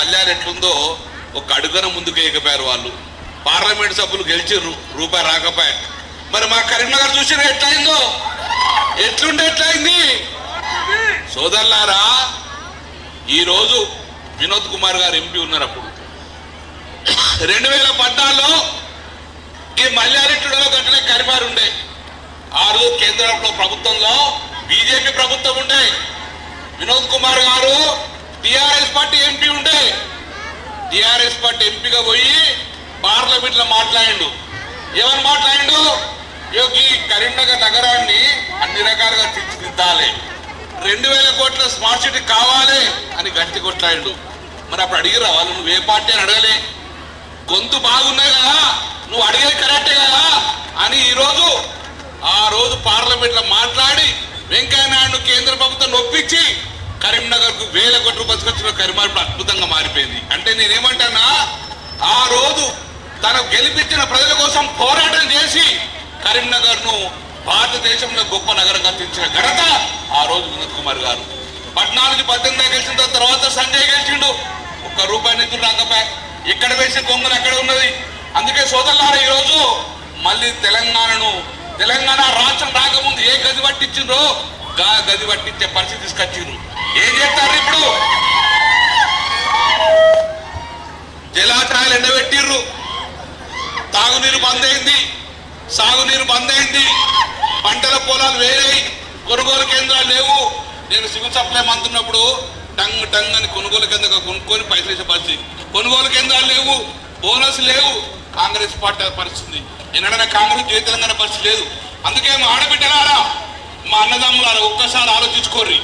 మల్యాలు ఎట్లుందో ఒక అడుగున ముందుకు వేయకపోయారు వాళ్ళు. పార్లమెంట్ సభ్యులు గెలిచిర్రు రూపాయి రాకపోయా. మరి మా కరీంనగర్ చూసిన ఎట్లయిందో? ఎట్లుంటే ఎట్లయింది? సోదరులారా ఈరోజు వినోద్ కుమార్ గారు ఎంపీ ఉన్నారు అప్పుడు రెండు వేల పద్నాలుగులో ఈ మల్యారెడ్డిలో గంటనే కరిమారు ఉండే. ఆ రోజు కేంద్రంలో ప్రభుత్వంలో బీజేపీ ప్రభుత్వం ఉండే. వినోద్ కుమార్ గారు టిఆర్ఎస్ పార్టీ ఎంపీ ఉంటే టిఆర్ఎస్ పార్టీ ఎంపీగా పోయి పార్లమెంట్లో మాట్లాడిండు. ఏమని మాట్లాడిండు? ఈ కరీంనగర్ నగరాన్ని అన్ని రకాలుగా తీర్చిదిద్దాలి. రెండు వేల కోట్ల స్మార్ట్ సిటీ కావాలి అని గట్టి కొట్లాడు మరి అప్పుడు అడిగిరా వాళ్ళు నువ్వు ఏ పార్టీ అని అడగలే? గొంతు బాగున్నాయి కదా నువ్వు అడిగేది కరెక్టే కదా అని ఈరోజు ఆ రోజు పార్లమెంట్లో మాట్లాడి వెంకయ్య నాయుడు కేంద్ర ప్రభుత్వం నొప్పించి కరీంనగర్కు వేల కోట్ల రూపాయలు వచ్చిన కరీంనగర్ ఇప్పుడు అద్భుతంగా మారిపోయింది. అంటే నేనేమంటానా? ఆ రోజు తను గెలిపించిన ప్రజల కోసం పోరాటం చేసి కరీంనగర్ను భారతదేశంలో గొప్ప నగరంగా తీర్చిన ఘనత ఆ రోజు వినోద్ కుమార్ గారు. పద్నాలుగు పద్దెనిమిది గెలిచిన తర్వాత సంజయ్ గెలిచిండు. ఒక్క రూపాయి నిధులు రాకపోయా ఎక్కడ వేసిన గొంగలు అక్కడ ఉన్నది. అందుకే సోదరులారా ఈ రోజు మళ్ళీ తెలంగాణను తెలంగాణ రాష్ట్రం రాకముందు ఏ గది పట్టించిండ్రో గా గది పట్టించే పరిస్థితి తీసుకొచ్చిండ్రు. ఏం చేస్తారు ఇప్పుడు? జలాశయాలు ఎండబెట్టిర్రు. తాగునీరు బంద్ అయింది సాగునీరు బంద్ అయింది పంటల పొలాలు వేరే కొనుగోలు కేంద్రాలు లేవు. నేను సివిల్ సప్లై మంతున్నప్పుడు టంగ్ టంగ్ అని కొనుగోలు కేంద్రంగా కొనుక్కొని పైసలు వేసే పరిస్థితి. కొనుగోలు కేంద్రాలు లేవు. బోనస్ లేవు. కాంగ్రెస్ పార్టీ పరిస్థితి ఎన్నడైనా కాంగ్రెస్ జయ తెలంగాణ పరిస్థితి లేదు. అందుకే మా ఆడబిడ్డలారా మా అన్నదమ్ములారా ఒక్కసారి ఆలోచించుకోర్రి.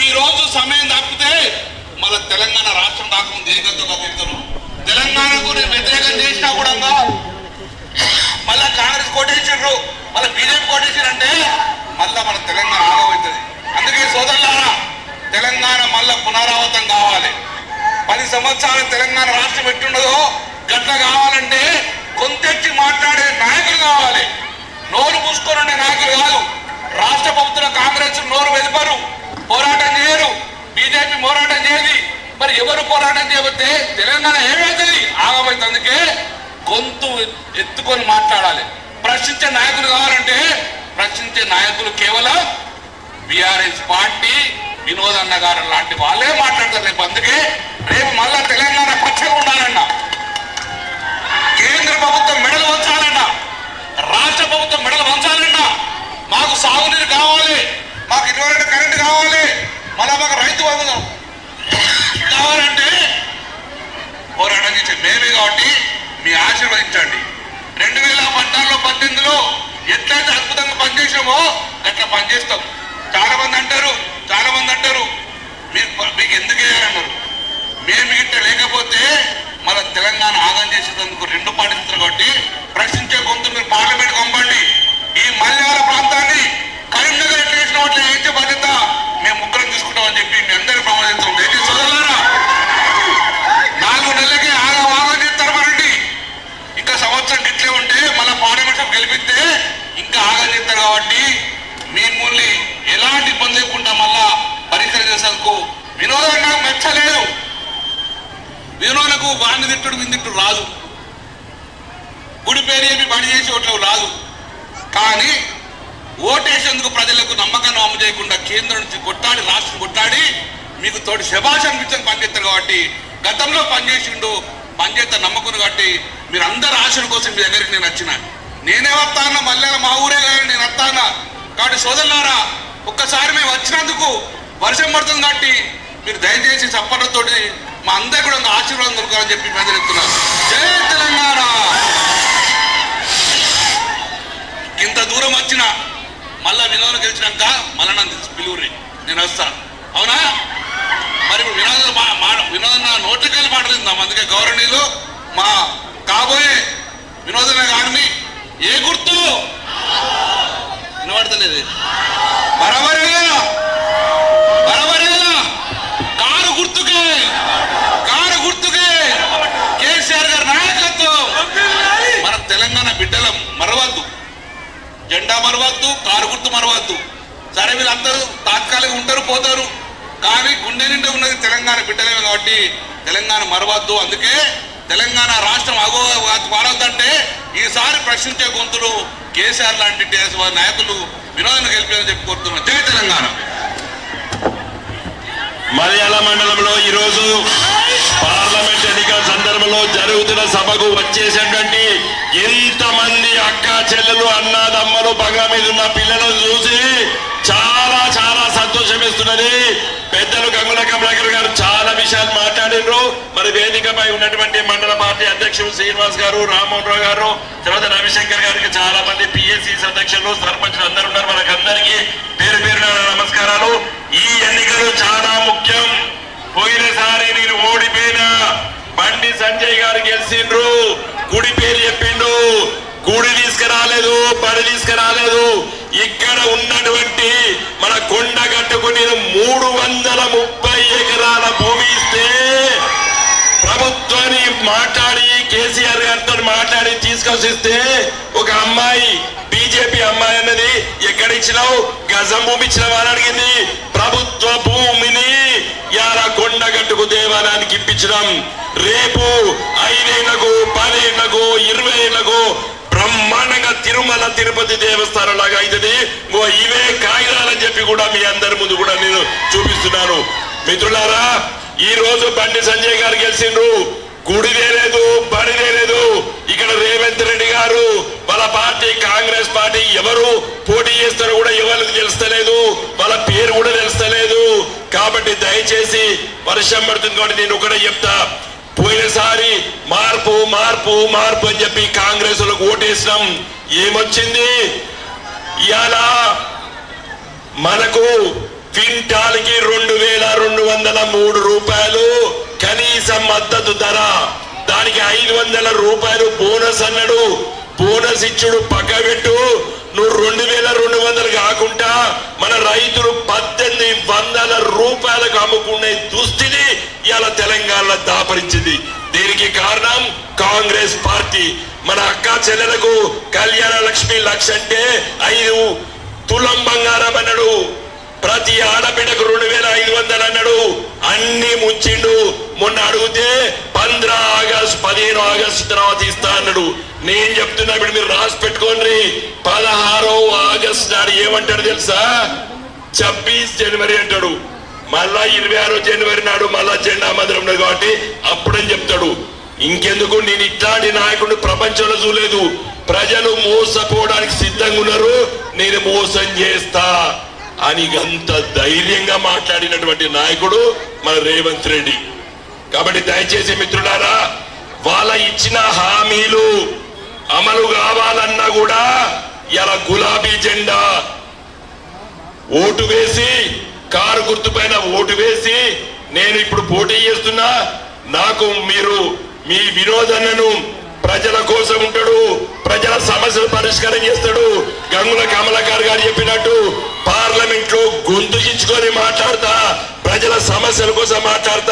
ఈ రోజు సమయం తప్పితే మన తెలంగాణ రాష్ట్రం రాకుండా ఏ గంతో తిరుగుతారు తెలంగాణకు వ్యతిరేకం చేసినా కూడా మళ్ళా కాంగ్రెస్ కోటేశ్వరు మళ్ళీ బీజేపీ కోటేశ్వరు అంటే మళ్ళా మన తెలంగాణ ఆగమవుతుంది అందుకే సోదరులారా తెలంగాణ మళ్ళా పునరావృతం కావాలి. పది సంవత్సరాలు తెలంగాణ రాష్ట్రం ఎట్టుండదో గట్ల కావాలంటే కొంతెచ్చి మాట్లాడే నాయకులు కావాలి. నోరు మూసుకొని ఉండే నాయకులు కాదు. రాష్ట్ర ప్రభుత్వం కాంగ్రెస్ నోరు వెలుపరు. పోరాటం చేయరు. బీజేపీ పోరాటం చేయదు. మరి ఎవరు పోరాటం చేయబోతే తెలంగాణ ఏమవుతుంది ఆగమైతుంది అందుకే గొంతు ఎత్తుకొని మాట్లాడాలి. ప్రశ్నించే నాయకులు కావాలంటే ప్రశ్నించే నాయకులు కేవలం బీఆర్ఎస్ పార్టీ వినోద్ అన్న గారు లాంటి వాళ్ళే మాట్లాడతారు రేపు అందుకే రేపు మళ్ళా తెలంగాణ పచ్చగా ఉండాలన్న కేంద్ర ప్రభుత్వం మెడలు వంచాలన్న రాష్ట్ర ప్రభుత్వం మెడలు వంచాలన్న మాకు సాగునీరు కావాలి మాకు ఇటువంటి కరెంట్ కావాలి మళ్ళా మాకు రైతు బంధు కావాలంటే పోరాటం చేసే మేమే కాబట్టి మీ ఆశీర్వదించండి. రెండు వేల పద్నాలుగులో పద్దెనిమిదిలో ఎట్లయితే అద్భుతంగా పనిచేసామో అట్లా పనిచేస్తాం. చాలా మంది అంటారు చాలా మంది అంటారు మీరు మీకు ఎందుకు వేయాలన్నారు? మేము ఇట్లా లేకపోతే మన తెలంగాణ ఆగం చేసేందుకు రెండు పాటిస్తారు కాబట్టి ప్రశ్నించే గొంతు మీరు పార్లమెంట్ పంపండి ఈ మలయాళ ప్రాంతాన్ని కరీంనగర్ ఎట్లా చేసిన వాటిలో ఏంచే బాధ్యత మేము ముగ్గురం తీసుకుంటామని చెప్పి మీ అందరికీ ప్రమాదిస్తాం దయచేసి సోదరులారా నాలుగు నెలలకి ఆగా వాగా చేస్తారు మరండి ఇంకా సంవత్సరం గిట్లే ఉంటే మళ్ళీ పార్లమెంట్ సభ గెలిపిస్తే ఇంకా ఆగా చేస్తారు కాబట్టి మిమ్మల్ని ఎలాంటి ఇబ్బంది లేకుండా మళ్ళా పరిసర చేసేందుకు వినోదం నాకు మెచ్చలేదు వినోదకు వాణ్ణి తిట్టుడు విందిట్టు రాదు. గుడి పేరు ఏమి పని చేసి ఓట్లు రాదు. కానీ ఓటేసేందుకు ప్రజలకు నమ్మకాన్ని అమ్ము చేయకుండా కేంద్రం నుంచి కొట్టాడి రాష్ట్రం కొట్టాడి మీకు తోటి శభాష్ అనిపించని పనిచేస్తారు కాబట్టి గతంలో పనిచేసిండు పనిచేస్తా నమ్మకం కాబట్టి మీరు అందరు ఆశల కోసం మీ దగ్గరికి నేను వచ్చినాను. నేనే వస్తానా? మళ్ళీ మా ఊరే కానీ నేను వస్తానా? కాబట్టి సోదరులారా ఒక్కసారి మేము వచ్చినందుకు వర్షం పడుతుంది కాబట్టి మీరు దయచేసి చప్పట్లతోటి మా అందరికి కూడా ఒక ఆశీర్వాదం దొరకాలని చెప్పి మేము చెప్తున్నాను జై తెలంగాణ! ఇంత దూరం వచ్చిన మళ్ళా వినోదం గెలిచినాక మళ్ళా నన్ను పిలువురి నేను వస్తాను అవునా? మరి ఇప్పుడు వినోద మా- మా- వినోదం నా నోటికెళ్ళి మాట్లాడిందాం అందుకే గౌరవనీయులు. మా కాబోయే వినోదన గారిని ఏ గుర్తు? వినబడతలేదు. బరబరేగా బరబరేగా కారు గుర్తుకే కారు గుర్తుకే కేసీఆర్ గారి నాయకత్వం. మన తెలంగాణ బిడ్డలం మరవద్దు. జెండా మరవద్దు కారు గుర్తు మరవద్దు. సరే వీళ్ళందరూ తాత్కాలిక ఉంటారు పోతారు. కానీ గుండె నిండా ఉన్నది తెలంగాణ బిడ్డలేమే కాబట్టి తెలంగాణ మరవద్దు. అందుకే తెలంగాణ రాష్ట్రం అగో వాడొద్దంటే ఈసారి ప్రశ్నించే గొంతులు కేసీఆర్ లాంటి వారి నాయకులు వినోదం గెలిపారని చెప్పి కోరుతున్నాం. జై తెలంగాణ. మలయాళ మండలంలో ఈరోజు పార్లమెంట్ ఎన్నిక సందర్భంలో జరుగుతున్న సభకు వచ్చేసేటువంటి ఎంతమంది అక్క చెల్లెలు అన్నదమ్మలు బంగా మీద ఉన్న పిల్లలను చూసి చాలా చాలా సంతోషం ఇస్తున్నది పెద్దలు గంగుల కమలాకర్ గారు చాలా విషయాలు మాట్లాడినారు మరి వేదికపై ఉన్నటువంటి మండల పార్టీ అధ్యక్షులు శ్రీనివాస్ గారు రామ్మోహన్ రావు గారు తర్వాత రవిశంకర్ గారికి చాలా మంది పిఎస్సి అధ్యక్షులు సర్పంచులు అందరు ఉన్నారు. మనకందరికీ పేరు పేరున నమస్కారాలు. ఈ ఎన్నికలు చాలా ముఖ్యం. పోయినసారి నేను ఓడి బండి సంజయ్ గారు గెలిచిండ్రు. గుడి పేరు చెప్పిండు. గుడి తీసుకురాలేదు బడి తీసుకురాలేదు. ఇక్కడ ఉన్నటువంటి మన కొండ కట్టుకుని మూడు వందల ముప్పై ఎకరాల భూమి ఇస్తే ప్రభుత్వాన్ని మాట్లాడి కేసీఆర్ గారితో మాట్లాడి తీసుకొచ్చిస్తే ఒక అమ్మాయి ఇచ్చినావు? గజం భూమి ఇచ్చినావా అని అడిగింది. ప్రభుత్వ భూమిని యారా కొండగట్టుకు దేవాలయానికి ఇప్పించడం రేపు ఐదేళ్ళకు పదేళ్ళకు ఇరవై ఏళ్ళకు బ్రహ్మాండంగా తిరుమల తిరుపతి దేవస్థానం లాగా అవుతుంది ఇవే కాగితాలని చెప్పి కూడా మీ అందరి ముందు కూడా నేను చూపిస్తున్నాను. మిత్రులారా ఈ రోజు బండి సంజయ్ గారు గెలిచిండ్రు. గుడిదే లేదు బడిదే లేదు ఇక్కడ రేవంత్ రెడ్డి గారు వాళ్ళ పార్టీ కాంగ్రెస్ పార్టీ ఎవరు పోటీ చేస్తారో కూడా ఎవరికి తెలుస్తలేదు వాళ్ళ పేరు కూడా తెలుస్తలేదు. కాబట్టి దయచేసి వర్షం పడుతుంది కాబట్టి నేను ఒకటే చెప్తా. పోయినసారి మార్పు మార్పు మార్పు అని చెప్పి కాంగ్రెస్ వాళ్ళకు ఓటేసినాం. ఏమొచ్చింది? ఇవాళ మనకు క్వింటాల్కి రెండు వేల రెండు వందల మూడు రూపాయలు కనీస మద్దతు ధర. దానికి ఐదు వందల రూపాయలు బోనస్ అన్నాడు. బోనస్ ఇచ్చుడు పక్కబెట్టు. నువ్వు రెండు వేల రెండు వందలు కాకుండా మన రైతులు పద్దెనిమిది వందల రూపాయలకు అమ్ముకునే దుస్థితి ఇలా తెలంగాణలో దాపరించింది. దీనికి కారణం కాంగ్రెస్ పార్టీ. మన అక్క చెల్లెలకు కళ్యాణ లక్ష్మి లక్ష అంటే ఐదు. తులం బంగారం అన్నాడు. ప్రతి ఆడబిడ్డకు రెండు వేల ఐదు వందలు అన్నాడు. అన్ని ముంచిండు. మొన్న అడిగితే ఆగస్టు తర్వాత ఇస్తా అన్నాడు. నేను చెప్తున్నా ఇప్పుడు మీరు రాసి పెట్టుకోండి. పదహారో ఆగస్టు నాడు ఏమంటాడు తెలుసా? ఛబ్బీస్ జనవరి అంటాడు. మళ్ళా ఇరవై ఆరో జనవరి నాడు మళ్ళా జెండా మందిరం ఉన్నది కాబట్టి అప్పుడని చెప్తాడు. ఇంకెందుకు? నేను ఇట్లాంటి నాయకుడు ప్రపంచంలో చూడలేదు. ప్రజలు మోసపోవడానికి సిద్ధంగా ఉన్నారు. నేను మోసం చేస్తా అని అంత ధైర్యంగా మాట్లాడినటువంటి నాయకుడు మన రేవంత్ రెడ్డి. కాబట్టి దయచేసి మిత్రులారా వాళ్ళ ఇచ్చిన హామీలు అమలు కావాలన్నా కూడా ఇలా గులాబీ జెండా ఓటు వేసి కారు గుర్తుపైన ఓటు వేసి నేను ఇప్పుడు పోటీ చేస్తున్నా నాకు మీరు మీ వినోదన్నను ప్రజల కోసం ఉంటాడు ప్రజల సమస్యలు పరిష్కారం చేస్తాడు. గంగుల కమలాకర్ గారు చెప్పినట్టు పార్లమెంట్లో గొంతు మాట్లాడతా ప్రజల సమస్యల కోసం మాట్లాడతా.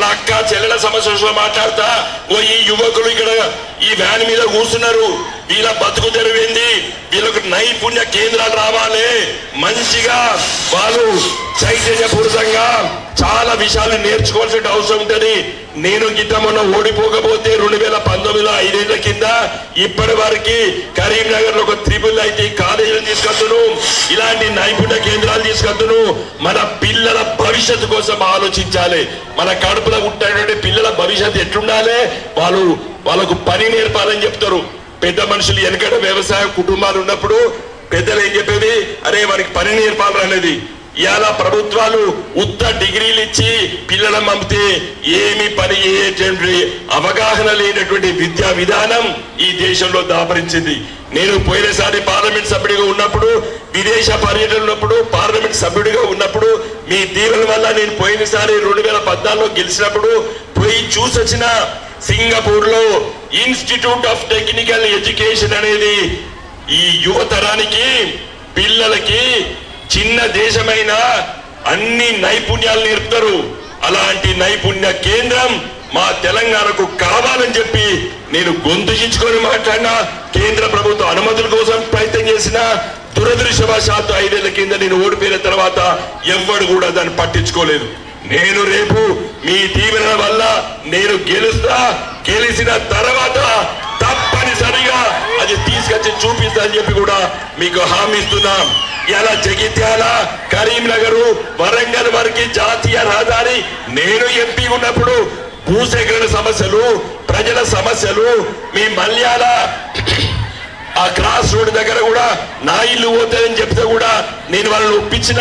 మన అక్క చెల్లెల సమస్యలో మాట్లాడతా. ఓ ఈ యువకులు ఇక్కడ ఈ వ్యాన్ మీద కూర్చున్నారు. వీళ్ళ బతుకు తెరవింది? వీళ్ళకు నైపుణ్య కేంద్రాలు రావాలి. మంచిగా వాళ్ళు చైతన్యపూరితంగా చాలా విషయాలు నేర్చుకోవాల్సిన అవసరం ఉంటుంది. నేను గిట్ట మొన్న ఓడిపోకపోతే రెండు వేల పంతొమ్మిదిలో ఐదేళ్ళ కింద ఇప్పటి వరకు కరీంనగర్లో ఒక త్రిపుల్ ఐటీ కాలేజీలు తీసుకొద్దును ఇలాంటి నైపుణ్య కేంద్రాలు తీసుకొద్దును మన పిల్లల భవిష్యత్తు కోసం ఆలోచించాలి. మన కడుపులో ఉంటాయి పిల్లల భవిష్యత్తు ఎట్లుండాలి? వాళ్ళు వాళ్ళకు పని నేర్పాలని చెప్తారు. పెద్ద మనుషులు వెనకడ వ్యవసాయ కుటుంబాలు ఉన్నప్పుడు పెద్దలు ఏం చెప్పేది? అరే వారికి పని నేర్పాలి అనేది. ఇవాళ ప్రభుత్వాలు ఉత్త డిగ్రీలు ఇచ్చి పిల్లలను పంపితే ఏమి పని చేయటువంటి అవగాహన లేనటువంటి విద్యా విధానం ఈ దేశంలో దాపరించింది. నేను పోయినసారి పార్లమెంట్ సభ్యుడిగా ఉన్నప్పుడు విదేశ పర్యటన ఉన్నప్పుడు పార్లమెంట్ సభ్యుడిగా ఉన్నప్పుడు మీ దీవెన వల్ల నేను పోయినసారి రెండు వేల పద్నాలుగులో గెలిచినప్పుడు పోయి చూసొచ్చిన సింగపూర్లో ఇన్స్టిట్యూట్ ఆఫ్ టెక్నికల్ ఎడ్యుకేషన్ అనేది ఈ యువతరానికి పిల్లలకి చిన్న దేశమైన అన్ని నైపుణ్యాలు నేర్పుతారు. అలాంటి నైపుణ్య కేంద్రం మా తెలంగాణకు కావాలని చెప్పి నేను గొంతుచించుకొని మాట్లాడినా కేంద్ర ప్రభుత్వ అనుమతుల కోసం ప్రయత్నం చేసిన దురదృష్టవశాత్తు ఐదేళ్ళ కింద నేను ఓడిపోయిన తర్వాత ఎవ్వడు కూడా దాన్ని పట్టించుకోలేదు. నేను రేపు మీ దీవెన వల్ల నేను గెలుస్తా గెలిచిన తర్వాత తప్పనిసరిగా అది తీసుకొచ్చి చూపిస్తానని చెప్పి కూడా మీకు హామీ ఇస్తున్నాం. ఇలా జగిత్యాల కరీంనగర్ వరంగల్ వరకు జాతీయ రహదారి నేను ఎంపీ ఉన్నప్పుడు భూసేకరణ సమస్యలు ప్రజల సమస్యలు మీ మల్యాల ఆ క్రాస్ రోడ్ దగ్గర కూడా నా ఇల్లు పోతుందని చెప్తే కూడా నేను వాళ్ళని ఒప్పించిన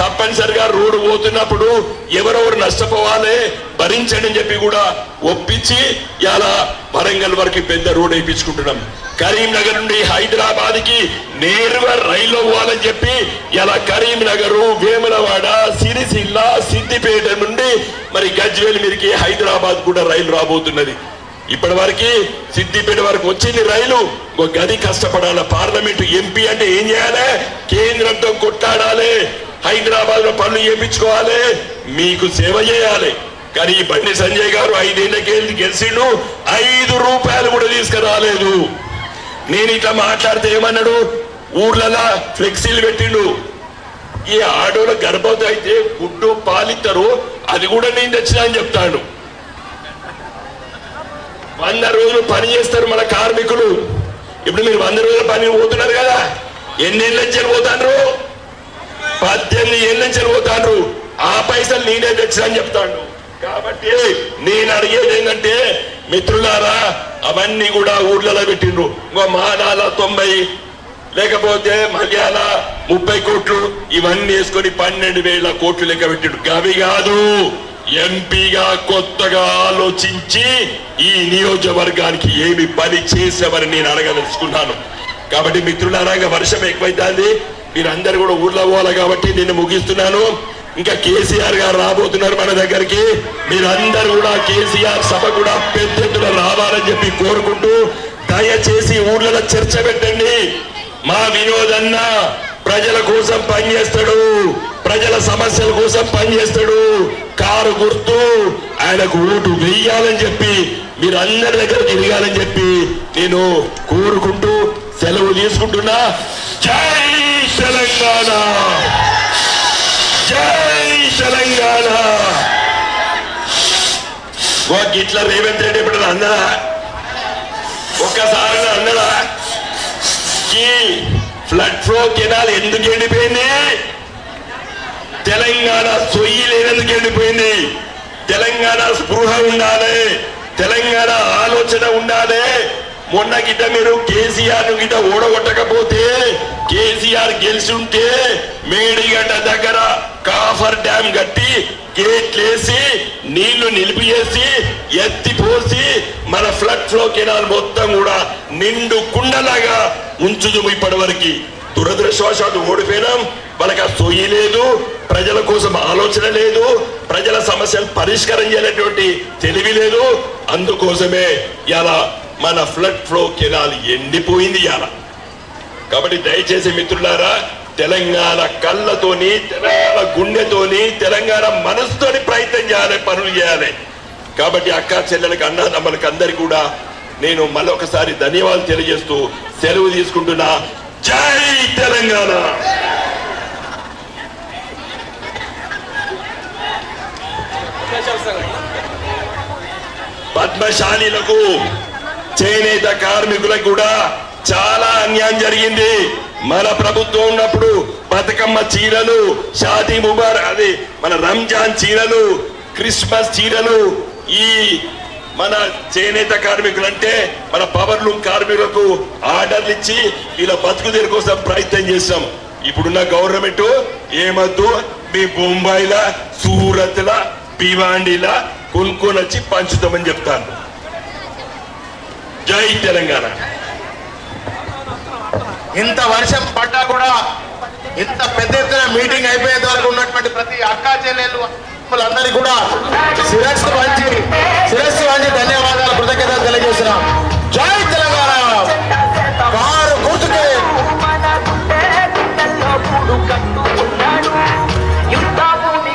తప్పనిసరిగా రోడ్డు పోతున్నప్పుడు ఎవరెవరు నష్టపోవాలి భరించండి అని చెప్పి కూడా ఒప్పించి ఇలా వరంగల్ వరకు పెద్ద రోడ్ వేయించుకుంటున్నాం. కరీంనగర్ నుండి హైదరాబాద్కి నేరుగా రైల్లో పోవాలని చెప్పి ఇలా కరీంనగర్ వేములవాడ సిరిసిల్ల సిద్దిపేట నుండి మరి గజ్వేల్ మీదకి హైదరాబాద్ కూడా రైలు రాబోతున్నది. ఇప్పటి వరకు సిద్దిపేట వరకు వచ్చింది రైలు. ఒక గది కష్టపడాలి. పార్లమెంట్ ఎంపీ అంటే ఏం చేయాలి? కేంద్రంతో కొట్లాడాలి. హైదరాబాద్లో పనులు చేయించుకోవాలి. మీకు సేవ చేయాలి. కానీ ఈ బండి సంజయ్ గారు ఐదేళ్ళకి వెళ్ళి గెలిచిండు. ఐదు రూపాయలు కూడా తీసుకురాలేదు. నేను ఇట్లా మాట్లాడితే ఏమన్నాడు? ఊర్లలో ఫ్లెక్సీలు పెట్టిండు. ఈ ఆడోళ్ళ గర్భవతి అయితే గుడ్డు పాలిస్తారు అది కూడా నేను తెచ్చినా అని చెప్తాను వంద రోజులు పని చేస్తారు మన కార్మికులు. ఇప్పుడు మీరు వంద రోజుల పని పోతున్నారు కదా. ఎన్ని ఏళ్ళ నుంచి పోతాండ్రు పద్దెనిమిది ఏళ్ళ నుంచి పోతాండ్రు ఆ పైసలు నేనే తెచ్చా చెప్తాడు. కాబట్టి నేను అడిగేది ఏంటంటే మిత్రులారా అవన్నీ కూడా ఊర్లలో పెట్టిండ్రు. ఇంకో మానాల తొంభై లేకపోతే మల్యాల ముప్పై కోట్లు ఇవన్నీ వేసుకొని పన్నెండు వేల కోట్లు లెక్క పెట్టిండు గవి కాదు. ఎంపీగా కొత్తగా ఆలోచించి ఈ నియోజకవర్గానికి ఏమి పని చేసేవని నేను అడగదలుచుకున్నాను. కాబట్టి మిత్రులారా ఇంకా వర్షం ఎక్కువైతుంది. మీరందరూ కూడా ఊర్లో పోవాలి కాబట్టి నేను ముగిస్తున్నాను. ఇంకా కేసీఆర్ గారు రాబోతున్నారు మన దగ్గరికి. మీరందరూ కూడా కేసీఆర్ సభ కూడా పెద్ద ఎత్తున రావాలని చెప్పి కోరుకుంటూ దయచేసి ఊర్లలో చర్చ పెట్టండి. మా వినోదన్న ప్రజల కోసం పనిచేస్తాడు. ప్రజల సమస్యల కోసం పనిచేస్తాడు. కారు గుర్తు ఆయనకు ఓటు వెయ్యాలని చెప్పి మీరు అందరి దగ్గర తిరగాలని చెప్పి నేను కోరుకుంటూ సెలవు తీసుకుంటున్నా. జై తెలంగాణ! జై తెలంగాణ! ఓ గిట్ల రేవంత్ రెడ్డి ఇప్పుడు అన్నదా ఒక్కసారి అన్నదా ఈ ఫ్లడ్ ఫ్లో కెనాల్ ఎందుకు ఎండిపోయింది? తెలంగాణ సొయ్యి లేనందుకు వెళ్ళిపోయింది తెలంగాణ స్పృహ ఉండాలి. తెలంగాణ ఆలోచన ఉండాలి. మొన్న గిట్ట మీరు కేసీఆర్ను గిట్ట ఓడగొట్టకపోతే కేసీఆర్ గెలిచి ఉంటే మేడిగడ్డ దగ్గర కాఫర్ డ్యామ్ కట్టి గేట్లేసి నీళ్ళు నిలిపివేసి ఎత్తిపోసి మన ఫ్లడ్ ఫ్లో కెనాల్ మొత్తం కూడా నిండు కుండలాగా ఉంచుదు ఇప్పటి వరకు దురదృష్టవశాత్తు ఓడిపోయినాం. మనకు ఆ సొయ్యి లేదు ప్రజల కోసం ఆలోచన లేదు ప్రజల సమస్యలు పరిష్కారం చేయనటువంటి తెలివి లేదు. అందుకోసమే ఇలా మన ఫ్లడ్ ఫ్లో కెనాల్ ఎండిపోయింది ఇలా కాబట్టి దయచేసి మిత్రులారా తెలంగాణ కళ్ళతోని తెలంగాణ గుండెతోని తెలంగాణ మనసుతోని ప్రయత్నం చేయాలి పనులు చేయాలి. కాబట్టి అక్క చెల్లెలకు అన్నదమ్మలకు అందరికీ కూడా నేను మరొకసారి ధన్యవాదాలు తెలియజేస్తూ సెలవు తీసుకుంటున్నా. జై తెలంగాణ. పద్మశాలీలకు చేనేత కార్మికులకు కూడా చాలా అన్యాయం జరిగింది. మన ప్రభుత్వం ఉన్నప్పుడు బతుకమ్మ చీరలు షాదీ ముబార్ అది మన రంజాన్ చీరలు క్రిస్మస్ చీరలు ఈ మన చేనేత కార్మికులు అంటే మన పవర్ లూమ్ కార్మికులకు ఆర్డర్లు ఇచ్చి ఇలా బతుకు తీరు కోసం ప్రయత్నం చేస్తాం ఇప్పుడున్న గవర్నమెంట్ ఏమద్దు? మీ సూరత్ సూరత్ల భివాండిలా కొనుక్కొని వచ్చి పంచుతామని చెప్తాను జై తెలంగాణ. ఇంత వర్షం పడ్డా కూడా ఇంత పెద్ద ఎత్తున మీటింగ్ అయిపోయేంత వరకు ఉన్నటువంటి ప్రతి అక్కా చెల్లెలు మిమ్మల్ని కూడా శిరస్సు వంచి శిరస్సు వంచి ధన్యవాదాలు కృతజ్ఞతలు తెలియజేస్తున్నాం. జాయి తెలంగాణ! కారు గుర్తుకే యుద్ధభూమి